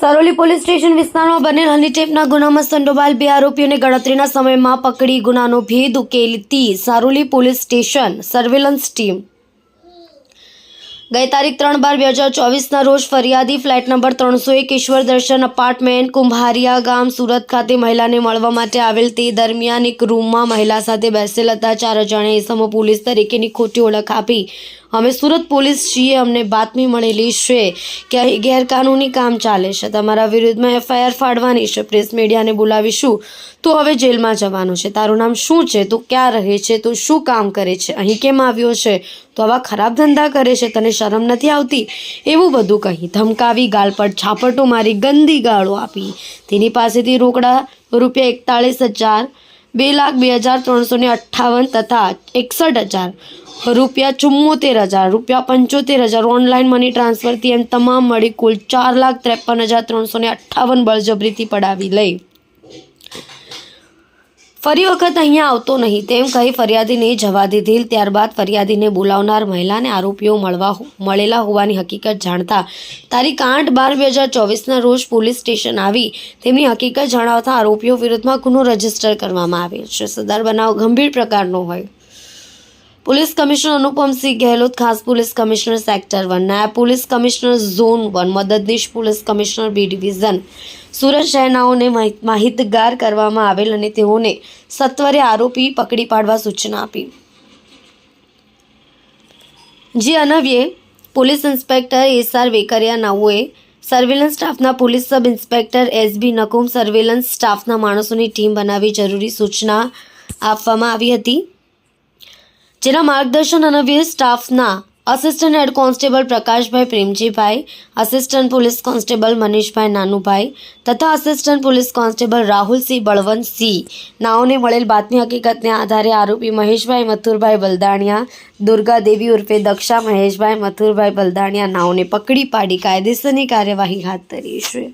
Saroli police station વિસ્તારમાં બનેલ હનીટેપના ગુનામાં સંડોવાયેલ બે આરોપીઓને ગણતરીના સમયમાં પકડી ગુનાનો ભેદ ઉકેલતી Saroli police station surveillance team. ગઈ તારીખ ત્રણ બાર બે હજાર ચોવીસના રોજ ફરિયાદી ફ્લેટ નંબર ત્રણસો એક ઈશ્વર દર્શન અપાર્ટમેન્ટ, કુંભારિયા ગામ, સુરત ખાતે મહિલાને મળવા માટે આવેલ તે દરમિયાન એક રૂમમાં મહિલા સાથે બેસેલ હતા. ચાર અજાણ્યા ઇસમો પોલીસ તરીકેની ખોટી ઓળખ આપી અમે સુરત પોલીસ છીએ, અમને બાતમી મળેલી છે કે અહીં ગેરકાનૂની કામ ચાલે છે. તમારા વિરુદ્ધમાં એફઆઈઆર ફાડવાની છે. પ્રેસ મીડિયાને બોલાવીશું. તું હવે જેલમાં જવાનું છે. તારું નામ શું છે? તું ક્યાં રહે છે? તું શું કામ કરે છે? અહીં કેમ આવ્યો છે? તો આવા ખરાબ ધંધા કરે છે? તને શરમ નથી આવતી? એવું બધું કહી ધમકાવી, ગાલપટ, છાપટો મારી ગંદી ગાળો આપી. તેની પાસેથી રોકડા રૂપિયા એકતાળીસ હજાર, બે લાખ બે હજાર ત્રણસો ને અઠ્ઠાવન તથા એકસઠ હજાર રૂપિયા ચુમ્મોતેર હજાર, રૂપિયા પંચોતેર હજાર ઓનલાઈન મની ટ્રાન્સફરથી એમ તમામ મળી કુલ ચાર લાખ ત્રેપન હજાર ત્રણસો ને અઠ્ઠાવન બળજબરીથી પડાવી લઈ. ફરી વખત અહીંયા આવતો નહીં, તેમ કહી ફરિયાદીને જવા દીધેલ, ત્યારબાદ ફરિયાદીને બોલાવનાર મહિલાને આરોપીઓ મળવા મળેલા હોવાની હકીકત જાણતા તારીખ આઠ બાર બે હજાર ચોવીસના રોજ પોલીસ સ્ટેશન આવી. તેમની હકીકત જણાવતા આરોપીઓ વિરુદ્ધમાં ગુનો રજિસ્ટર કરવામાં આવ્યો છે. સદર બનાવ ગંભીર પ્રકારનો હોય. પોલીસ કમિશનર અનુપમસિંહ ગેહલોત ખાસ પોલીસ કમિશનર સેક્ટર વન, નાયબ પોલીસ કમિશનર ઝોન વન, મદદનીશ police commissioner B division. Surat શહેરનાઓને માહિ- માહિતગાર કરવામાં આવેલ અને તેઓને સત્વરે આરોપી પકડી પાડવા સૂચના આપી. જે અનવ્યે, પોલીસ ઇન્સ્પેક્ટર એસઆર વેકરિયા નાઓએ સર્વેલન્સ સ્ટાફના police sub inspector SB Nakum surveillance સ્ટાફના માણસોની ટીમ બનાવી જરૂરી સૂચના આપવામાં આવી હતી. જેના માર્ગદર્શન અન્વયે સ્ટાફના assistant head constable Prakashbhai Premjibhai assistant police constable Manishbhai Nanubhai તથા assistant police constable Rahulsinh Balvantsinh. નાઓને મળેલ બાતમી હકીકતને આધારે આરોપી મહેશભાઈ મથુરભાઈ બલદાણિયા દુર્ગા દેવી ઉર્ફે દક્ષા મહેશભાઈ મથુરભાઈ બલદાણિયા નાઓને પકડી પાડી કાયદેસરની કાર્યવાહી હાથ ધરી છે.